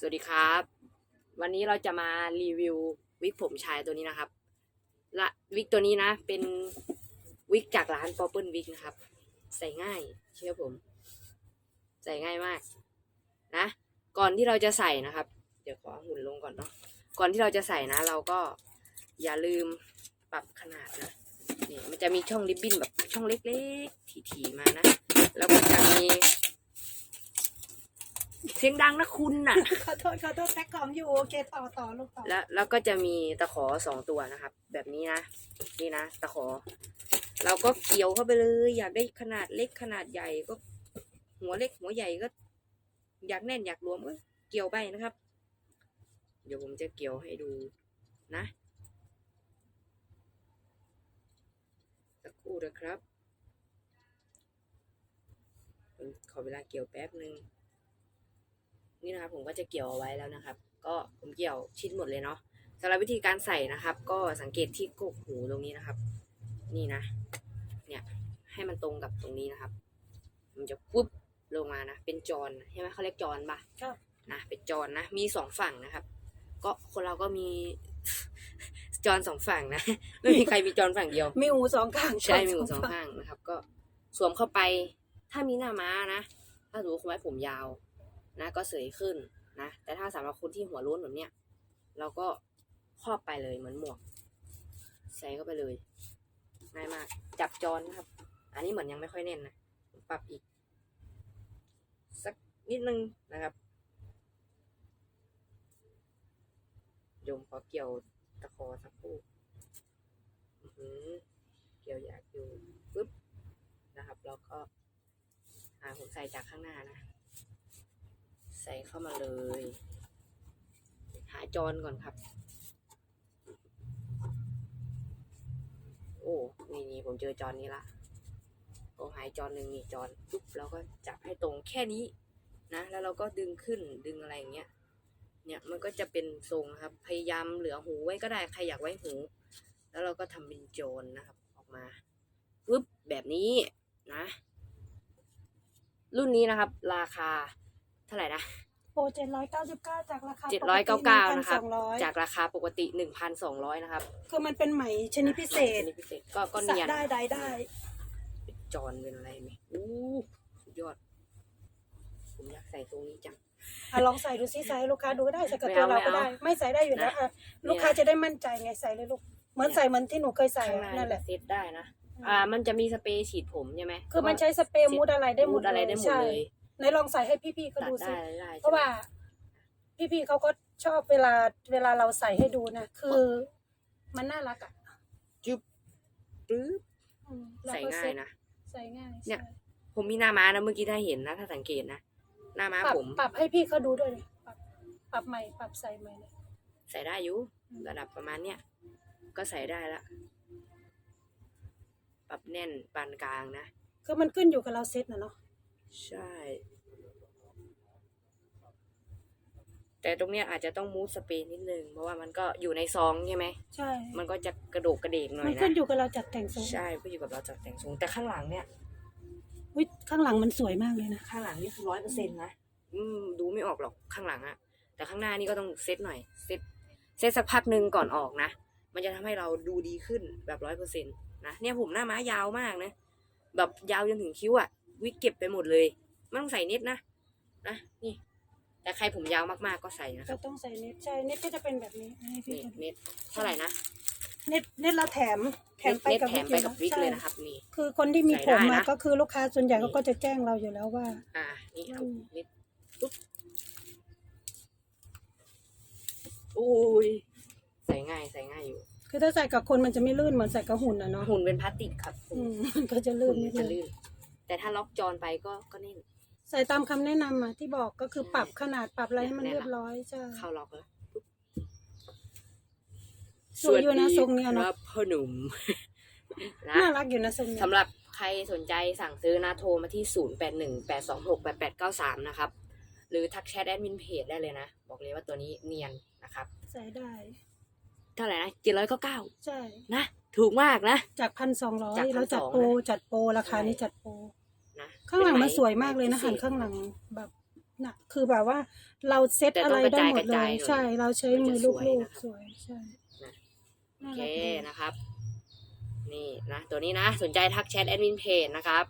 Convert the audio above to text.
สวัสดีครับ วันนี้เราจะมารีวิววิกผมชายตัวนี้นะครับละวิกตัวนี้นะ เป็นวิกจากร้าน p อ p เปิลวิกนะครับ ใส่ง่ายเชื่อผม ใส่ง่ายมาก นะ ก่อนที่เราจะใส่นะครับ เดี๋ยวขอหุ่นลงก่อนเนาะก่อนที่เราจะใส่นะ เราก็อย่าลืมปรับขนาดนะนี่มันจะมีช่องริบบิ้นแบบช่องเล็กๆถี่ๆมานะ แล้วก็จะมี เสียงดังนะคุณน่ะ ขอโทษขอโทษแท็กคอมอยู่โอเคต่อต่อลูกต่อแล้วแล้วก็จะมีตะขอสองตัวนะครับ แบบนี้นะ นี่นะตะขอ เราก็เกี่ยวเข้าไปเลย อยากได้ขนาดเล็กขนาดใหญ่ก็ หัวเล็กหัวใหญ่ก็ อยากแน่นอยากรวมก็เกี่ยวไปนะครับ เดี๋ยวผมจะเกี่ยวให้ดูนะสักครู่นะครับผมขอเวลาเกี่ยวแป๊บหนึ่ง นี่นะครับผมก็จะเกี่ยวเอาไว้แล้วนะครับ ก็ผมเกี่ยวชิดหมดเลยเนาะสำหรับวิธีการใส่นะครับ ก็สังเกตที่กกหูตรงนี้นะครับ นี่นะ เนี่ยให้มันตรงกับตรงนี้นะครับ มันจะปุ๊บลงมานะ เป็นจรใช่ไหมเขาเรียกจรปะครับนะเป็นจรนะ มีสองฝั่งนะครับ ก็คนเราก็มีจรสองฝั่งนะ ไม่มีใครมีจรฝั่งเดียว มีหูสองข้างใช่มีหูสองข้างนะครับ ก็สวมเข้าไป ถ้ามีหน้าม้านะ ถ้าสมมติคุณไว้ผมยาว นะก็เสยขึ้นนะแต่ถ้าสำหรับคนที่หัวโล้นแบบเนี้ยเราก็ครอบไปเลยเหมือนหมวก ใส่เข้าไปเลยง่ายมาก จับจรนะครับ อันนี้เหมือนยังไม่ค่อยแน่นนะปรับอีก สักนิดนึงนะครับโยมขอเกี่ยวตะคอสักคู่เกี่ยวอยากอยู่ปึ๊บนะครับแล้วก็อ่าผมใส่จากข้างหน้านะ ใส่เข้ามาเลย หาจรก่อนครับ โอ้ นี่นี่ผมเจอจรนี้ละโอ้หายจรหนึ่งนี่จรปุ๊บเราก็จับให้ตรงแค่นี้นะ แล้วเราก็ดึงขึ้นดึงอะไรอย่างเงี้ย เนี่ยมันก็จะเป็นทรงครับ พยายามเหลือหูไว้ก็ได้ใครอยากไว้หู แล้วเราก็ทำเป็นโจรนะครับ ออกมาปุ๊บแบบนี้นะ รุ่นนี้นะครับ ราคา เท่าไหร่นะโอ้เจ็ดร้อยเก้าสิบเก้าจากราคาเจ็ดร้อยเก้าเก้านะครับสองร้อยจากราคาปกติหนึ่งพันสองร้อยนะครับคือมันเป็นไหมชนิดพิเศษชนิดพิเศษก็ก็สัเนียนได้ได้ได้เป็นจรเป็นอะไรไหมอู้สุดยอด ผมอยากใส่ตรงนี้จังอะลองใส่ดูซิใส่ให้ลูกค้าดูก็ได้ใส่กับไม่ตัวเอาเราก็ไม่เอาได้ ไม่ใส่ได้อยู่แล้วนะอะลูกค้าจะได้มั่นใจไงใส่เลยลูกเหมือนใส่เหมือนที่หนูเคยใส่ข้างหน้านั่นแหละเซตได้นะอ่า มันจะมีสเปรย์ฉีดผมใช่ไหมคือมันใช้สเปรย์มูดอะไรได้หมมูดดอะไรได้หมดใช่เลย ไหนลองใส่ให้พี่ๆเขาตัดดูสิได้ได้เพราะว่า พี่ๆเขาก็ชอบเวลาเวลาเราใส่ให้ดูนะ คือมันน่ารักอะจุ๊บปึ๊บอืมเรใส่ก็ง่าเซ็ยตนะ ใส่ง่ายเนี่ย ใช่ผมมีหน้าม้านะเมื่อกี้ถ้าเห็นนะ ถ้าสังเกตนะ หน้าม้าปรับผม ปรับให้พี่เขาดูด้วยเลยปรับปรับใหม่ปรับใส่ใหม่เลย ใส่ได้อยู่อืม ระดับประมาณเนี้ยก็ใส่ได้ละปรับแน่นปานกลางนะ คือมันขึ้นอยู่กับเราเซ็ตนะเนาะ ใช่ แต่ตรงเนี้ยอาจจะต้องมูสสเปรย์นิดนึง เพราะว่ามันก็อยู่ในซองใช่ไหม ใช่ มันก็จะกระโดกกระเดกหน่อมัยนนะ ขึ้นอยู่กับเราจัดแต่งทรงใช่ก็อยู่กับเราจัดแต่งทรงแต่ข้างหลังเนี่ยวิข้างหลังมันสวยมากเลยนะข้างหลังนี่คือร้อยเปอร์เซ็นต์นะ อืม ดูไม่ออกหรอกข้างหลังอะแต่ข้างหน้านี่ก็ต้องเซตหน่อย เซตเซตสักพักหนึ่งก่อนออกนะ มันจะทำให้เราดูดีขึ้นแบบร้อยเปอร์เซ็นต์นะ เนี่ยผมหน้าม้ายาวมากนะ แบบยาวจนถึงคิ้วอะ วิกเก็บไปหมดเลยไม่ต้องใส่เน็ตนะนะนี่ แต่ใครผมยาวมากๆก็ใส่นะคก็รับต้องใส่เน็ตใช่เน็ตก็จะเป็นแบบนี้ให้พี่นี่เขาดูเน็ตเท่าไหร่นะเน็ตเน็ตเราแถมแถมไปเน็ตกับแถมไปกับวิกใช่เลยนะครับ นี่ คือคนที่มีใส่ผมได้มานะ ก็คือลูกค้าส่วนใหญ่นี่เขาก็จะแจ้งเราอยู่แล้วว่า อ่านี่เอาอืมเน็ตปุ๊บอุ้ยใส่ง่ายใส่ง่ายอยู่คือถ้าใส่กับคนมันจะไม่ลื่นเหมือนใส่กับหุ่นนะเนาะหุ่นเป็นพลาสติกครับอืมมันก็จะลื่นหุ่นนิมัดนจะนึงลื่น แต่ถ้าล็อกจรไปก็ก็นิ่มใส่ตามคำแนะนำอะที่บอกก็คือปรับขนาดปรับอะไรให้มันแนะนำเรียบร้อยใช่เข้าล็อกแล้วปุ๊บสวยอยู่นะทรงเนี้ยคเนาะรับพ่อหนุ่มนะ น่ารักอยู่นะทรงเนี้ยสำหรับใครสนใจสั่งซื้อนะโทรมาที่ 0 8 1 8 2 6 8 8 9 3 นะครับ หรือทักแชทแอดมินเพจได้เลยนะ บอกเลยว่าตัวนี้เนียนนะครับ ใส่ได้ เท่าไหร่นะเจ็ดร้อยเก้าเก้าใช่ นะ ถูกมากนะ จากพันสองร้อยจากแล้วจัด1,200โปรนะจัดโปรราคานี้ใช่จัดโปร นะข้างหลังเป็มันไสวยมากเลยนะพิหันศษข้างหลังแบบน่ะ คือแบบว่าเราเซตแต่อะต้ไรองกระได้จายหมดกระเลจายยหน่อยใช่ เราใช้มันมืจะอสวยลูกนะครับๆสวยใช่นะโอน่าเครักดีนะครับ นี่นะ ตัวนี้นะ สนใจทักแชทแอดมินเพจนะครับ